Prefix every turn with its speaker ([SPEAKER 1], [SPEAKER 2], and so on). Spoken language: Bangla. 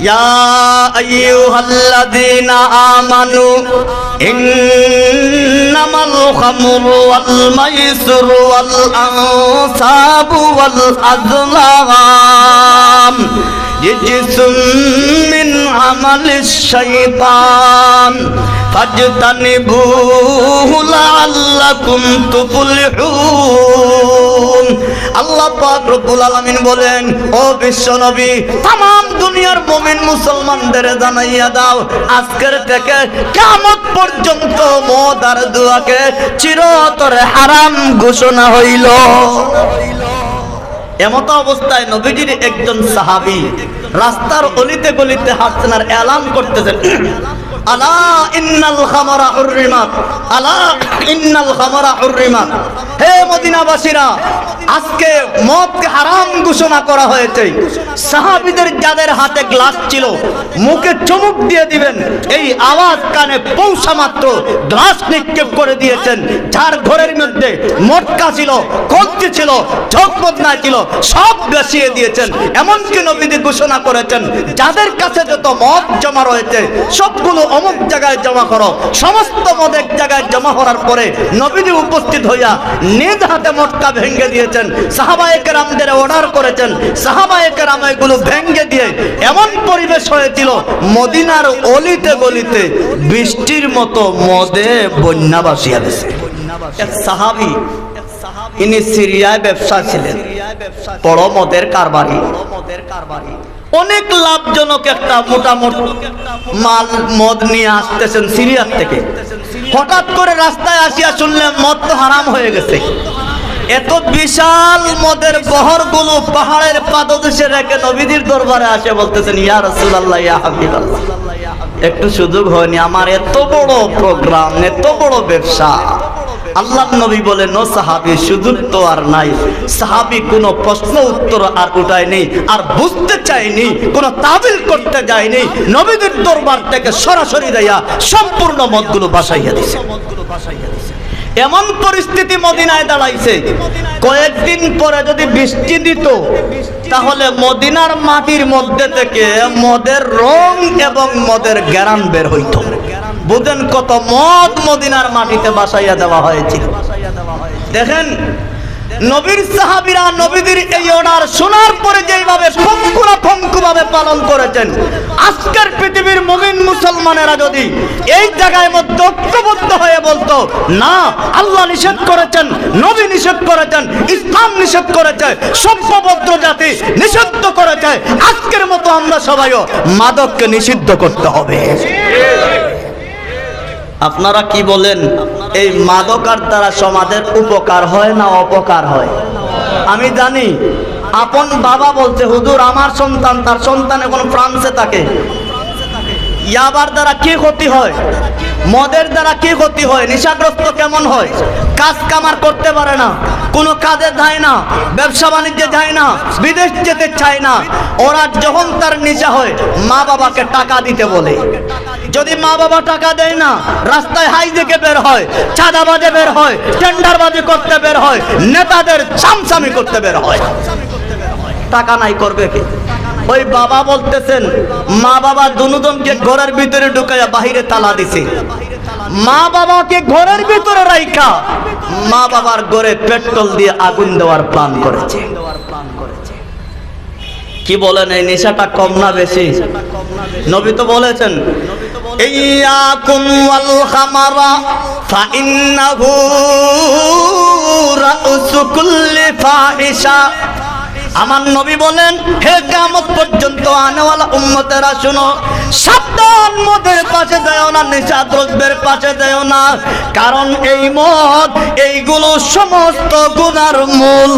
[SPEAKER 1] يا أيها الذين آمنوا إنما الخمر والميسر والأنصاب والأزلام يجس من عمل الشيطان. فاجتنبوه لعلكم تفلحون. পর্যন্ত চিরতরে হারাম ঘোষণা হইল। এমত অবস্থায় নবীজির একজন সাহাবী রাস্তার অলিতে গলিতে হাঁটছেন এলান করতেছেন। যাদের হাতে গ্লাস ছিল, মুখে চুমুক দিয়ে দিবেন। এই আওয়াজ কানে পৌঁছা মাত্র গ্লাস নিক্ষেপ করে দিয়েছেন। যার ঘরের মধ্যে মটকা ছিল কলচি ছিল ঝকমদনা ছিল, সব বেসিয়ে দিয়েছেন। এমনকি নবীদি ঘোষণা করেছেন, যাদের কাছে যত মদ জমা রয়েছে, সবগুলো অমুক জায়গায় জমা করো। সমস্ত মদ এক জায়গায় জমা করার পরে নবীজি উপস্থিত হইয়া নিজ হাতে মটকা ভেঙে দিয়েছেন। সাহাবায়ে রামদের অর্ডার করেছেন। সাহাবায়ে রাম এগুলো ভেঙে দিয়ে এমন পরিবেশ হয়েছিল, মদিনার অলিতে গলিতে বৃষ্টির মতো মদে বন্যা বাসিয়া এক সাহাবি, ইনি সিরিয়ায় ব্যবসা ছিলেন। বড় মদের কারবারি। অনেক লাভজনক একটা মোটামুটি মাল মদ নিয়ে আসতেছেন সিরিয়ার থেকে। হঠাৎ করে রাস্তায় আসিয়া শুনলেন মদ তো হারাম হয়ে গেছে। এত বিশাল মদের বহরগুলো পাহাড়ের পাদদেশে রেখে নবীদের দরবারে আসে বলতেছেন, ইয়া রাসূলুল্লাহ, ইয়া হাবিবাল্লাহ, একটু সুযোগ হয়নি, আমার এত বড় প্রোগ্রাম এত বড় ব্যবসা। আল্লাহ নবী বলেন ও সাহাবি সুযোগ তো আর নাই। সাহাবি কোনো প্রশ্ন, উত্তর আর উঠায় নেই আর বুঝতে চাইনি কোনো তাবিল করতে যায়নি। নবীদের দরবার থেকে সরাসরি দেয়া সম্পূর্ণ মতগুলো বাসাইয়া দিছে। এমন পরিস্থিতি মদিনায় দাঁড়াইছে, কয়েকদিন পরে যদি বৃষ্টি দিত, তাহলে মদিনার মাটির মধ্যে থেকে মদের রং এবং মদের গ্যারান বের হইত। বুঝেন কত মদ মদিনার মাটিতে বাসাইয়া দেওয়া হয়েছিল দেখেন, নবীর সাহাবিরা নবীদের এই অর্ডার শোনার পরে যেইভাবে ফঙ্কুরা ফঙ্কুভাবে পালন করেছেন, আজকের পৃথিবীর মুমিন মুসলমানেরা যদি এই জায়গায় মধ্যে ঐক্যবদ্ধ হয়ে বলতো, না, আল্লাহ নিষেধ করেছেন, নবী নিষেধ করেছেন, ইসলাম নিষেধ করেছে, সভ্যভদ্র জাতি নিষিদ্ধ করেছে, আজকের মতো আমরা সবাইও মাদককে নিষিদ্ধ করতে হবে। আপনারা কি বলেন? এই মাদকার দ্বারা সমাজের উপকার হয় না অপকার হয়? আমি জানি, আপন বাবা বলছে হুদুর আমার সন্তান, তার সন্তান এখন ফ্রান্সে থাকে। ইয়াবার দ্বারা কি ক্ষতি হয়? মদের দ্বারা কি ক্ষতি হয়? নেশাগ্রস্ত কেমন হয়? কাজ কামার করতে পারে না। কোনো কাজে যায় না। ব্যবসা বাণিজ্যে যায় না। বিদেশ যেতে চায় না। ওরা যখন তার নেশা হয়, মা বাবাকে টাকা দিতে বলে। যদি মা বাবা টাকা দেয় না, রাস্তায় হাই দিকে বের হয়, চাঁদাবাজে বের হয়, টেন্ডারবাজি করতে বের হয়, নেতাদের চামচামি করতে বের হয়। টাকা নাই করবে কি? ওই বাবা বলতেছেন, মা বাবা দুনুদনকে ঘরের ভিতরে ঢুকাইয়া বাহিরে তালা দিছে। মা বাবাকে ঘরের ভিতরে রাইখা, মা বাবার ঘরে পেট্রোল দিয়ে আগুন দেওয়ার প্ল্যান করেছে। কি বলেন, এই নেশাটা কম না বেশি? নবী তো বলেছেন, ইয়াকুম ওয়াল খামারা, ফাইন্নাহু রাউসু কুল্লি ফাহিশা। আমার নবী বলেন, হে কামত পর্যন্ত আনেওয়ালা উম্মতেরা শুনো, সাবধান মদের পাশে দেও না নেশা দ্রব্যের পাশে দেও না। কারণ এই মদ, এইগুলো সমস্ত গুণার মূল।